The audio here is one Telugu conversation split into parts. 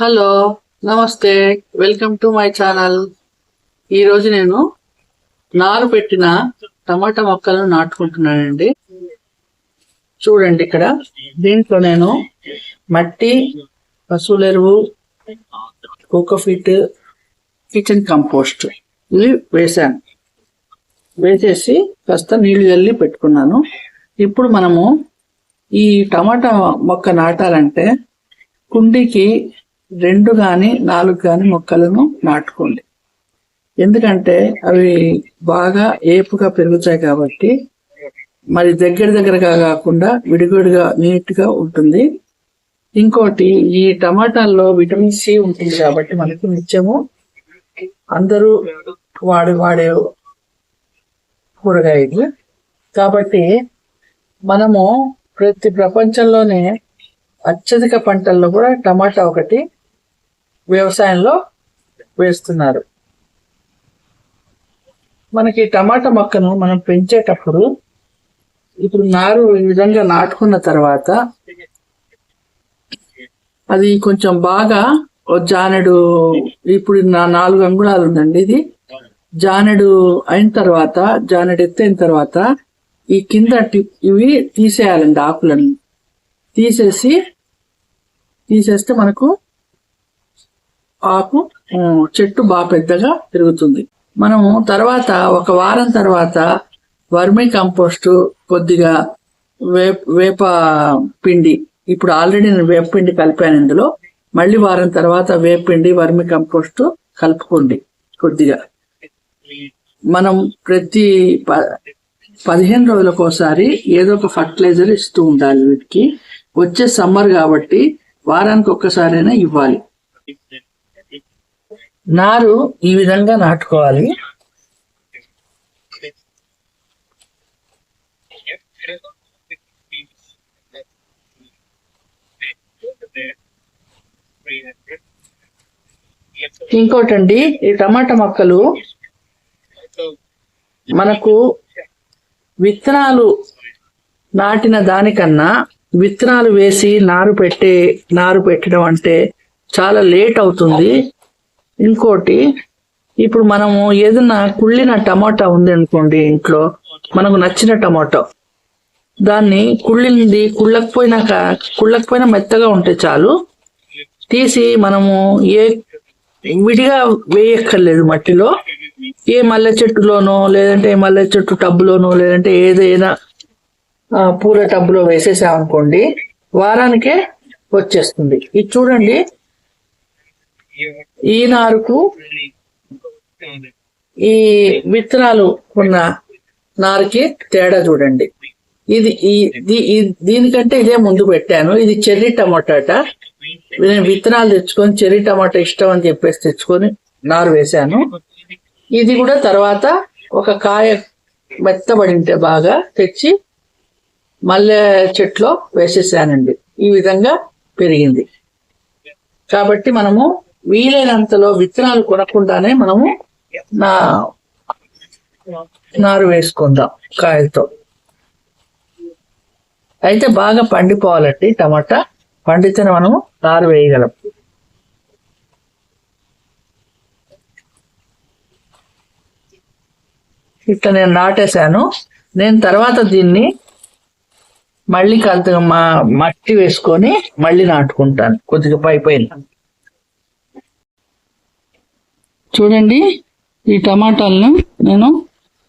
హలో నమస్తే వెల్కమ్ టు మై ఛానల్. ఈ రోజు నేను నారు పెట్టిన టమాటా మొక్కలను నాటుకుంటున్నానండి. చూడండి ఇక్కడ. దీంట్లో నేను మట్టి పశువుల ఎరువు కోకోఫిట్ కిచెన్ కంపోస్ట్ ఇవి వేసాను వేసేసి కాస్త నీళ్ళు చల్లి పెట్టుకున్నాను. ఇప్పుడు మనము ఈ టమాటా మొక్క నాటాలంటే కుండీకి రెండు కానీ నాలుగు కానీ మొక్కలను నాటుకోండి. ఎందుకంటే అవి బాగా ఏపుగా పెరుగుతాయి కాబట్టి మరి దగ్గర దగ్గరగా కాకుండా విడివిడిగా నీట్గా ఉంటుంది. ఇంకోటి ఈ టమాటాల్లో విటమిన్ సి ఉంటుంది కాబట్టి మనకు నిత్యము అందరూ వాడి వాడే కూరగాయ ఇది కాబట్టి మనము ప్రతి ప్రపంచంలోనే అత్యధిక పంటల్లో కూడా టమాటా ఒకటి వ్యవసాయంలో వేస్తున్నారు. మనకి టమాటా మొక్కను మనం పెంచేటప్పుడు ఇప్పుడు నారు ఈ విధంగా నాటుకున్న తర్వాత అది కొంచెం బాగా జానెడు ఇప్పుడు నా నాలుగు అంగుళాలు ఉందండి ఇది. జానెడు అయిన తర్వాత జానెడు ఎత్తైన తర్వాత ఈ కింద ఇవి తీసేయాలండి ఆకులను. తీసేసి తీసేస్తే మనకు ఆకు చెట్టు బాగా పెద్దగా పెరుగుతుంది. మనము తర్వాత ఒక వారం తర్వాత వర్మీ కంపోస్ట్ కొద్దిగా వేప వేప పిండి ఇప్పుడు ఆల్రెడీ నేను వేప పిండి కలిపాను ఇందులో మళ్ళీ వారం తర్వాత వేప పిండి వర్మి కంపోస్ట్ కలుపుకోండి కొద్దిగా. మనం ప్రతి ప- పదిహేను రోజులకు ఒకసారి ఏదో ఒక ఫర్టిలైజర్ ఇస్తూ ఉండాలి వీటికి. వచ్చే సమ్మర్ కాబట్టి వారానికి ఒక్కసారైనా ఇవ్వాలి. నారు ఈ విధంగా నాటుకోవాలి. ఇంకోటండి ఈ టమాటా మొక్కలు మనకు విత్తనాలు నాటిన దానికన్నా విత్తనాలు వేసి నారు పెట్టే నారు పెట్టడం అంటే చాలా లేట్ అవుతుంది. ఇంకోటి ఇప్పుడు మనము ఏదైనా కుళ్ళిన టమాటా ఉంది అనుకోండి ఇంట్లో మనకు నచ్చిన టమాటో. దాన్ని కుళ్ళింది కుళ్ళకపోయినాక కుళ్ళకపోయినా మెత్తగా ఉంటే చాలు. తీసి మనము ఏ విడిగా వేయక్కర్లేదు మట్టిలో. ఏ మల్లె చెట్టులోనో లేదంటే మల్లె చెట్టు టబ్బులోనో లేదంటే ఏదైనా పూల టబ్లో వేసేసామనుకోండి వారానికే వచ్చేస్తుంది. ఇది చూడండి ఈ నారుకు ఈ విత్తనాలు ఉన్న నారుకి తేడా చూడండి. ఇది ఈ దీనికంటే ఇదే ముందు పెట్టాను. ఇది చెర్రీ టమాటాట. నేను విత్తనాలు తెచ్చుకొని చెర్రీ టమాటా ఇష్టం అని చెప్పేసి తెచ్చుకొని నారు వేశాను. ఇది కూడా తర్వాత ఒక కాయ మెత్తబడి ఉంటే బాగా తెచ్చి మల్లె చెట్లో వేసేసానండి. ఈ విధంగా పెరిగింది. కాబట్టి మనము వీలైనంతలో విత్తనాలు కొనకుండానే మనము నా నారు వేసుకుందాం కాయలతో. అయితే బాగా పండిపోవాలండి టమాటా. పండితేనే మనము నారు వేయగలం. ఇట్లా నేను నాటేశాను. నేను తర్వాత దీన్ని మళ్ళీ కొంత మా మట్టి వేసుకొని మళ్ళీ నాటుకుంటాను. కొద్దిగా పై పైన చూడండి ఈ టమాటాలను నేను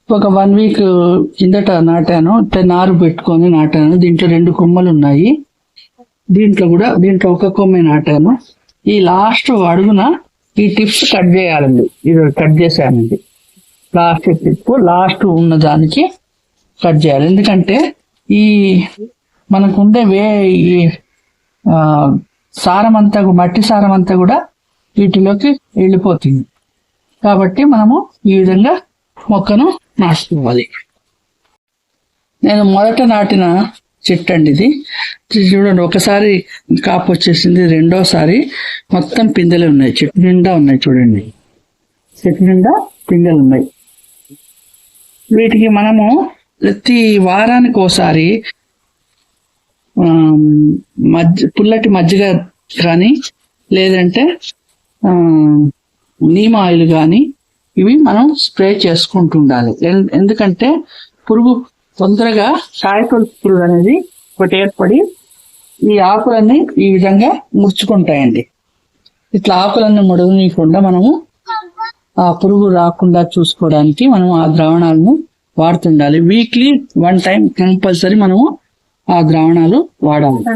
ఒక వన్ వీక్ కిందట నాటాను. నారు పెట్టుకొని నాటాను. దీంట్లో రెండు కొమ్మలు ఉన్నాయి. దీంట్లో కూడా దీంట్లో ఒక కొమ్మే నాటాను. ఈ లాస్ట్ అడుగున ఈ టిప్స్ కట్ చేయాలండి. ఇది కట్ చేశానండి. లాస్ట్ టిప్ లాస్ట్ ఉన్న దానికి కట్ చేయాలి. ఎందుకంటే ఈ మనకుండే వే ఈ ఆ, సారం అంతా మట్టి సారం అంతా కూడా వీటిలోకి వెళ్ళిపోతుంది. కాబట్టి మనము ఈ విధంగా మొక్కను నాటుకోవాలి. నేను మొదట నాటిన చెట్టు అండి ఇది. చూడండి ఒకసారి కాపు వచ్చేసింది రెండోసారి మొత్తం పిందెలు ఉన్నాయి. చెట్టు నిండా ఉన్నాయి చూడండి. చెట్టు నిండా పిందెలు ఉన్నాయి. వీటికి మనము ప్రతి వారానికి ఒకసారి మజ్జ పుల్లటి మజ్జిగ కానీ లేదంటే నీమ్ ఆయిల్ కానీ ఇవి మనం స్ప్రే చేసుకుంటుండాలి. ఎన్- ఎందుకంటే పురుగు తొందరగా కాయతొలుపు పురుగు అనేది ఒకటి ఏర్పడి ఈ ఆకులన్నీ ఈ విధంగా ముడుచుకుంటాయండి. ఇట్లా ఆకులన్నీ ముడవనీయకుండా మనము ఆ పురుగు రాకుండా చూసుకోవడానికి మనం ఆ ద్రావణాలను వాడుతుండాలి. వీక్లీ వన్ టైం కంపల్సరీ మనము ఆ ద్రావణాలు వాడాలి.